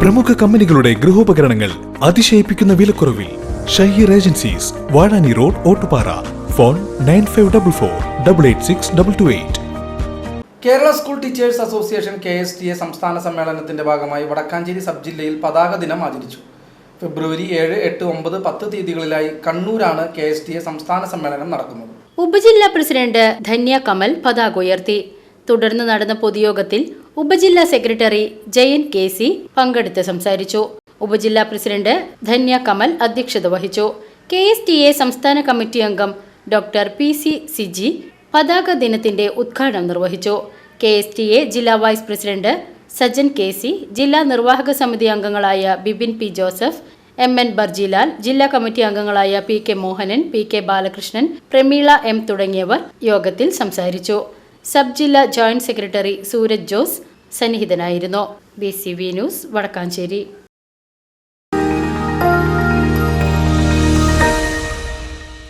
പ്രമുഖ കമ്പനികളുടെ ഗൃഹോപകരണങ്ങൾ അതിശയിപ്പിക്കുന്ന വിലക്കുറവിൽ Shaheer agencies Vazhani road Ottupara. Phone nine five double four double eight six double two eight. Kerala school teachers association K S T A സംസ്ഥാന സമ്മേളനത്തിന്റെ ഭാഗമായി വടക്കാഞ്ചേരി സബ് ജില്ലയിൽ പതാക ദിനം ആചരിച്ചു. ഫെബ്രുവരി ഏഴ് എട്ട് ഒമ്പത് പത്ത് തീയതികളിലായി കണ്ണൂരാണ് കെ എസ് ടി എ സംസ്ഥാന സമ്മേളനം നടക്കുന്നത്. ഉപജില്ലാ പ്രസിഡന്റ് ധന്യ കമൽ പതാക ഉയർത്തി. തുടർന്ന് നടന്ന പൊതുയോഗത്തിൽ ഉപജില്ലാ സെക്രട്ടറി ജയൻ കെ സി പങ്കെടുത്ത് സംസാരിച്ചു. ഉപജില്ലാ പ്രസിഡന്റ് ധന്യ കമൽ അധ്യക്ഷത വഹിച്ചു. കെ എസ് ടി എ സംസ്ഥാന കമ്മിറ്റി അംഗം ഡോക്ടർ പി സി സിജി പതാക ദിനത്തിന്റെ ഉദ്ഘാടനം നിർവഹിച്ചു. കെ എസ് ടി എ ജില്ലാ vice president Sajjan K C ജില്ലാ നിർവാഹക സമിതി അംഗങ്ങളായ Bibin P Joseph M N Barjilal ജില്ലാ കമ്മിറ്റി അംഗങ്ങളായ P K Mohanan P K Balakrishnan Prameela M തുടങ്ങിയവർ യോഗത്തിൽ സംസാരിച്ചു. സബ് ജില്ലാ joint secretary Sooraj Jose സന്നിഹിതനായിരുന്നു. B C V news Vadakkanchery.